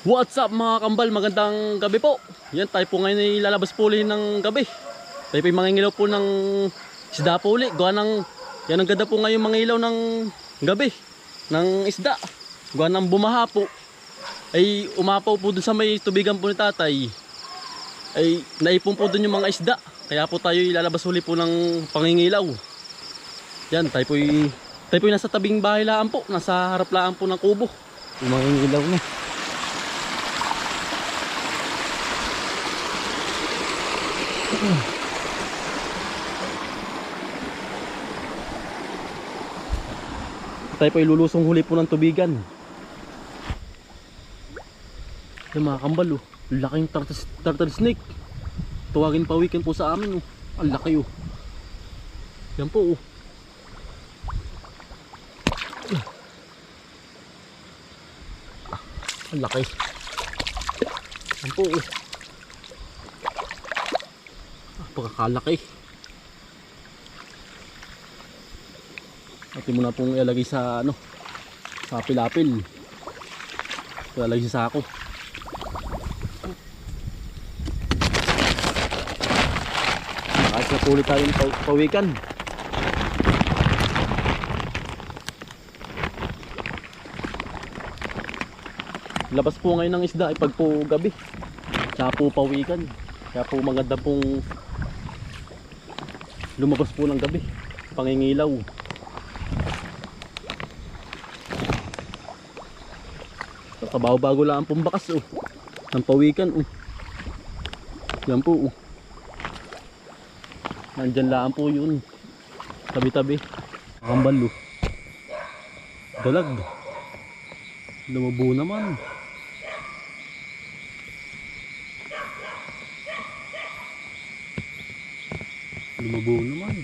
What's up mga kambal? Magandang gabi po. Yan tayo po ngayon ay lalabas po ulit ng gabi. Tayo po ay mangingilaw po ng isda po ulit. Gawa ng, yan ang ganda po ngayon mga ilaw ng gabi. Ng isda. Gawa ng bumaha po. Ay umapaw po dun sa may tubigan po ni tatay. Ay naipon po dun yung mga isda. Kaya po tayo ilalabas uli po ng pangingilaw. Yan tayo po ay, tayo po ay nasa tabing bahay laan po. Nasa harap laan po ng kubo. Yung mangingilaw na. Tayo po ay lulusong huli po ng tubigan. Yung mga kambal oh. Laking turtle, turtle snake. Tuwagin pa weekend po sa amin oh. Ang laki oh. Yan po oh. Ah, Ang laki. Yan po oh. Ah, pagkakalaki. Ate mo na pong ilagay sa ano sa pilapil. Ilalagay sa sako. Kahit na tuloy tayong paw- pawikan. Labas po ngayon ng isda ay pag po gabi. Tsaka po pawikan. Kaya po maganda pong lumabas po ng gabi. Pangingilaw. Kabago-bago lang ang pumbakas oh. Ng pawikan oh. Yan po oh. Nandyan lang po yun. Tabi-tabi. Kambal oh. Dalag. Lumabo naman. Lumabo naman.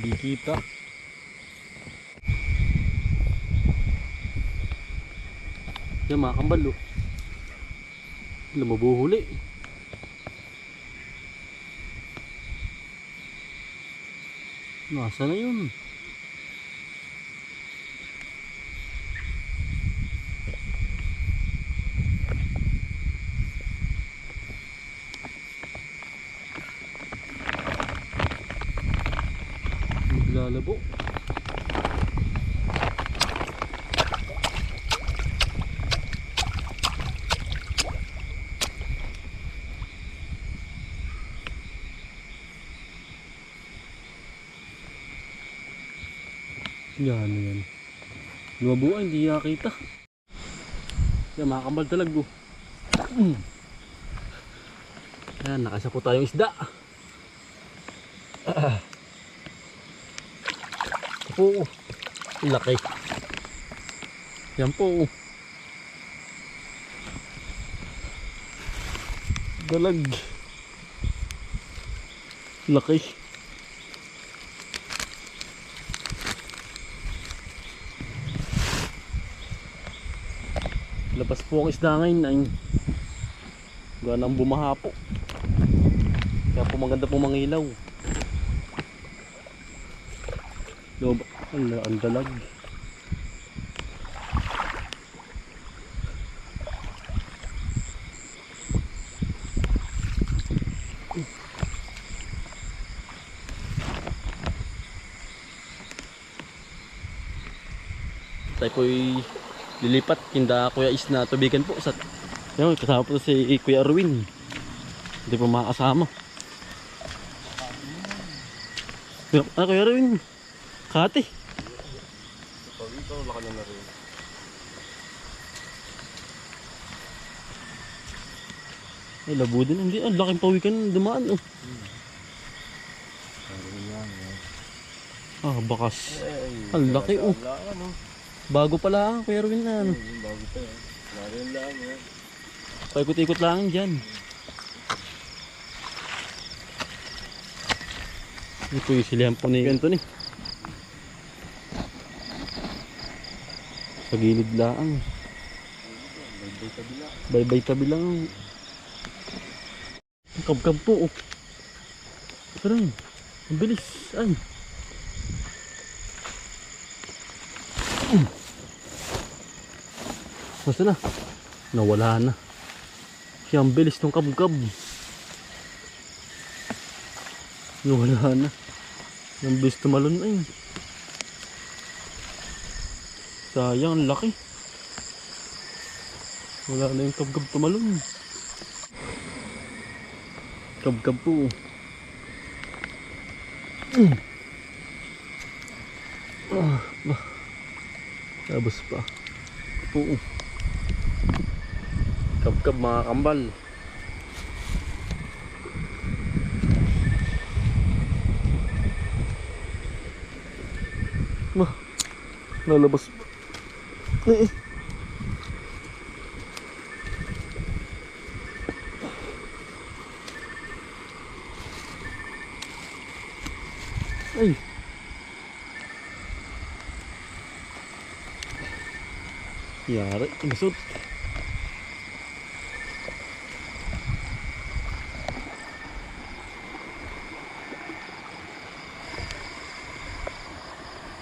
Di kita. Yan mga kambal oh. Lumabo huli. Nasa na yun? Yan, yan. Lumabo ay, hindi nakita. Yan, mga kambal talaga. oh. Mm. Yan, nakasa po tayong isda. Ah. Oh. Ang laki. Yan po. oh. Dalag. Laki. Labas po ang isda ngayon ay gawa ng bumaha po. Kaya po maganda po mangilaw. Loba, ang, ang dalag. Tayo po'y lilipat kinda Kuya Is na tubigan po sa yun, kasama po si Kuya Erwin hindi po makakasama ah, Kuya Erwin kati Pawito, laka na na rin. ay labo din hindi ang laking pawikan dumaan oh. Ano ah bakas Ang laki, oh. Bago pala Kuya Erwin na ano Yung bago pa yan. Narin lang yan. paikot-ikot lang dyan ito yung silihan po ni Anthony sa gilid lang May kabila. Bye-bye tabi lang. Ang kabkab po. Oh. Ito rin. Ang bilis. Ay. Basta na. Nawala na. Ang bilis ng kabgab. Nawala na. Ang bilis tumalon ay. Sayang, ang laki. Wala na yung kabgab tumalon. Kabgab po. Mm. Ah, bah. Tapos pa. Po. Kabgab mga kambal. Bah. Lalabas pa. Eh. eh. Ay. Yari, lusot.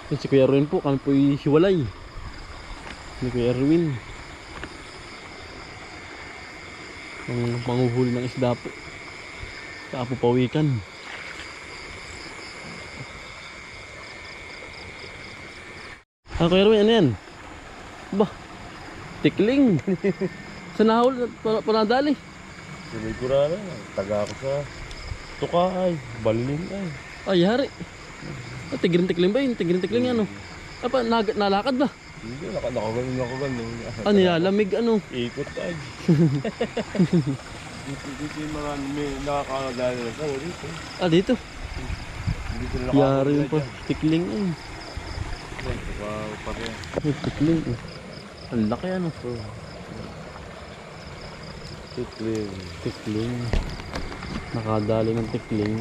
Yan si Kuya Erwin po, kami po hiwalay. Ni Kuya Erwin. Ang panguhuli ng isda po. Sa po pawikan. Ah, Kuya Erwin, ano yan? Ba, tikling. sa nahol, pa- panadali. Tuloy ko na Taga ako sa Tukay. Baliling ay. Ay, hari. Ah, tigrin tikling ba yun? Tigrin tikling ano? Apa, nag nalakad ba? Hindi, naka, nakagaling ako ganun. Ah, nilalamig ano? Ikot ay. Yung mga may nakakadali na sa dito. Ah, dito. Hindi ko na Yari yung pa. Tikling ay. Wow, pare. Ay, tikling eh. Ang laki ano. Tikling. Tikling. Nakadali ng tikling.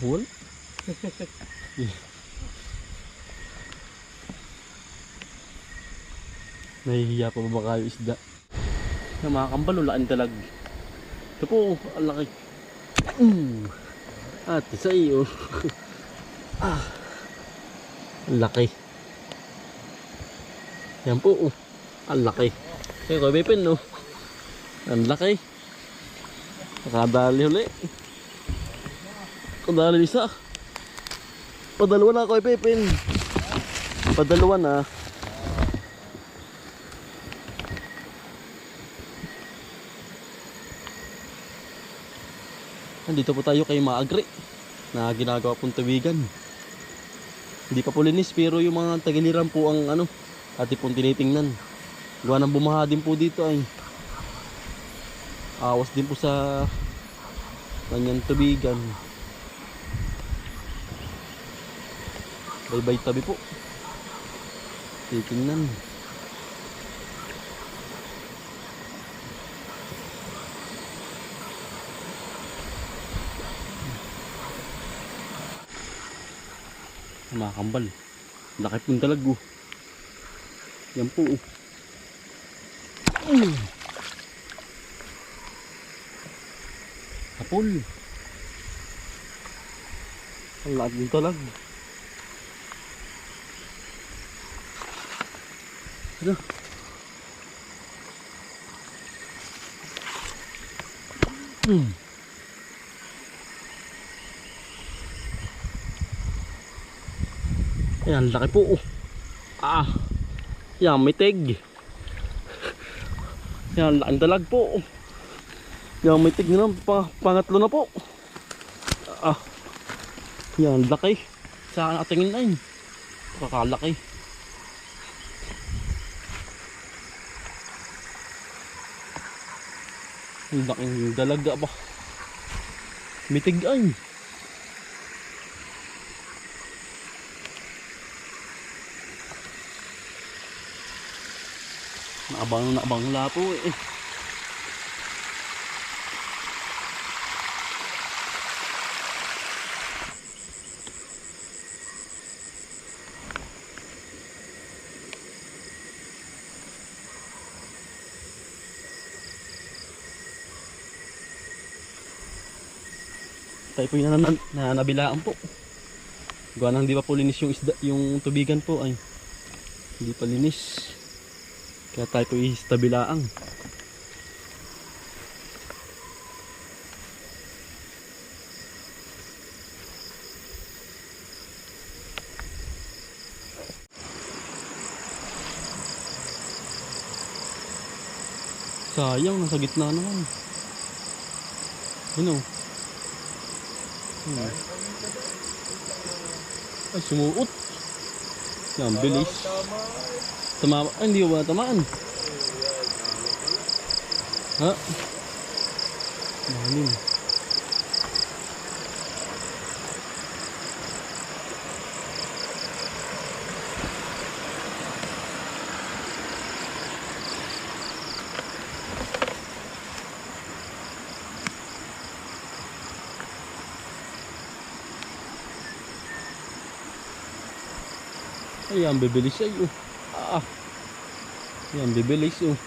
Wala. Nahihiya pa ba kayo isda? Na mga kambal, ulaan talag. Ito po, ang laki. Mm. Ate sa iyo. ah. Ang laki. Yan po, oh. Ang laki. Kaya ko, Bepin, no? Ang laki. Nakadali uli. Nakadali isa. Padalawa na ako, Pepin. Padalawa na. Nandito po tayo kay Maagri na ginagawa pong tubigan. Hindi pa po linis pero yung mga tagiliran po ang ano, ati pong tinitingnan. Gawa ng bumaha din po dito ay awas din po sa kanyang tubigan. Bye-bye tabi po. Titingnan. Mga kambal laki pong dalag oh. yan po oh. Mm. ang lahat ng dalag ano Hmm. Ayan, laki po. oh. Ah. Yan, may tig. Yan, laking dalag po. Yan, may tig na. Pa, pangatlo na po. Ah. Yan, laki. Sa atingin na yun. Kakalaki. Ang laking dalaga ba? May tig abang na abang lapo eh. Tayo po yung na, na, na nabilaan po. Gawa nang di ba po linis yung isda yung tubigan po ay hindi pa linis. Kaya tayo po istabilaang. Sayang, nasa gitna naman. Ano? Hmm. Ay, sumuot. Yan, bilis. Tumama. Ay, hindi ba tamaan? Ha? Mahalin. Ay, ang bibilis ay oh. Ah. Yan, bibilis oh.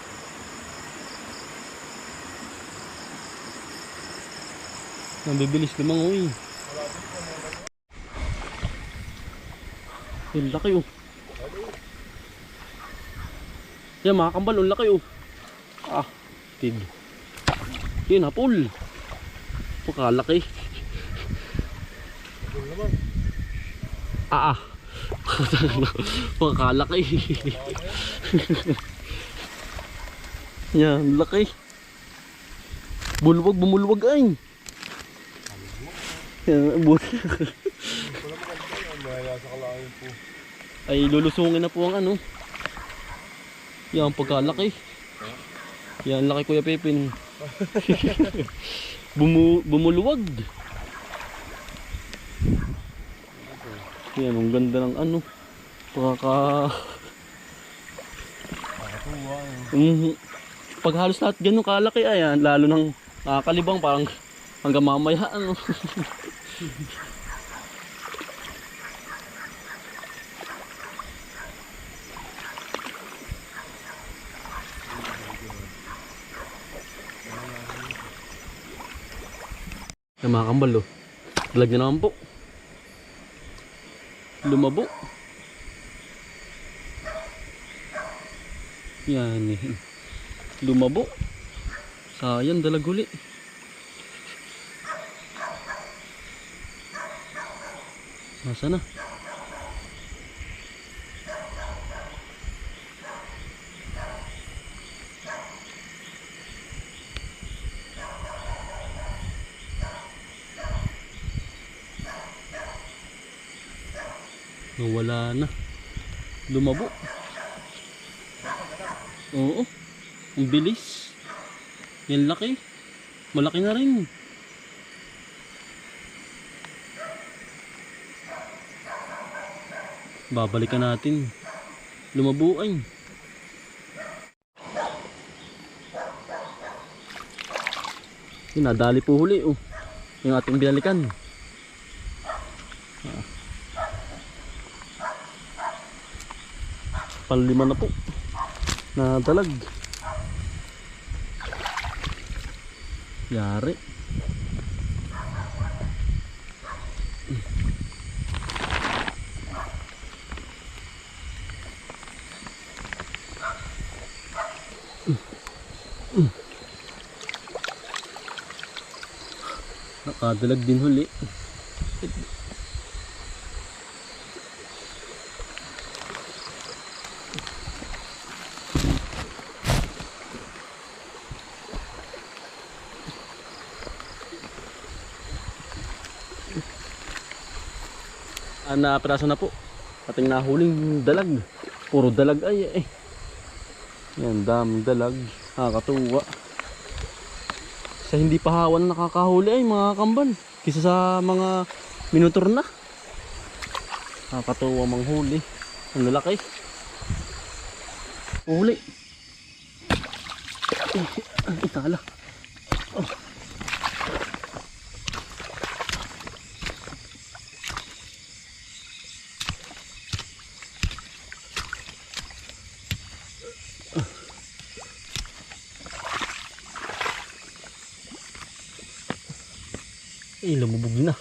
Yan, bibilis lumangoy. Yan, laki oh. Yan, mga kambal, ang laki oh. Ah, tig. Yan, hapol. Pakalaki. Ah, ah. Pakalaki. Yan, laki. Bulwag, bumulwag ay. Yan, bul. ay lulusungin na po ang ano. Yan, pagkalaki. Yan, laki Kuya Pepin. Bumu bumuluwag. Yan, ang ganda ng ano. Pagkaka... Mhm. Pag halos lahat ganun kalaki, ayan, lalo nang nakakalibang, parang hanggang mamaya, ano. Yung mga kambal, oh. Dalag na naman po. Lumabo. Yan eh. Lumabo. Sayang, dalag uli. Nasa na? Nawala na. Lumabo. Oo. Ang bilis. Yan laki. Malaki na rin. Babalikan natin. Lumabo ay. Yun, nadali po huli oh. Yung ating binalikan. Panlima na po. Na dalag. Yari. Nakadalag din huli. Ah, na piraso na po. Ating nahuling dalag. Puro dalag ay eh. Yan, daming dalag. Nakakatuwa. Sa hindi pa hawan nakakahuli ay mga kambal. Kisa sa mga minutor na. Nakakatuwa manghuli. Ang lalaki. Huli. Itala. Eh, lumubog na.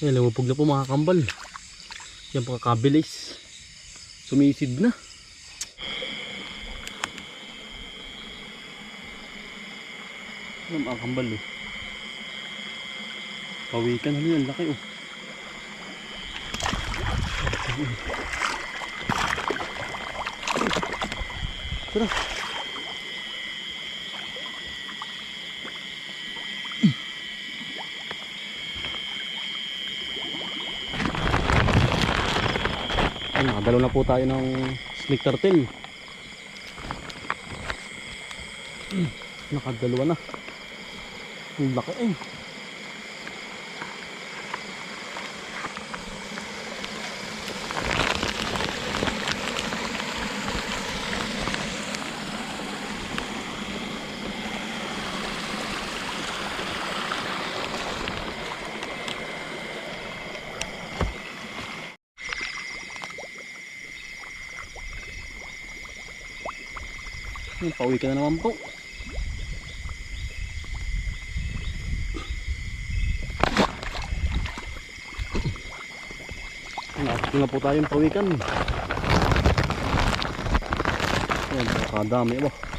Eh, lumubog na po mga kambal. Yan po kakabilis. Sumisid na. Yan mga kambal oh. Pawikan hali ang laki oh. Tara. Nakadalo na po tayo ng snake turtle. Nakadalawa na. Ang laki eh. Pauwi ka na naman po. Nakakita na po tayong pawikan. Yan, nakakadami ba.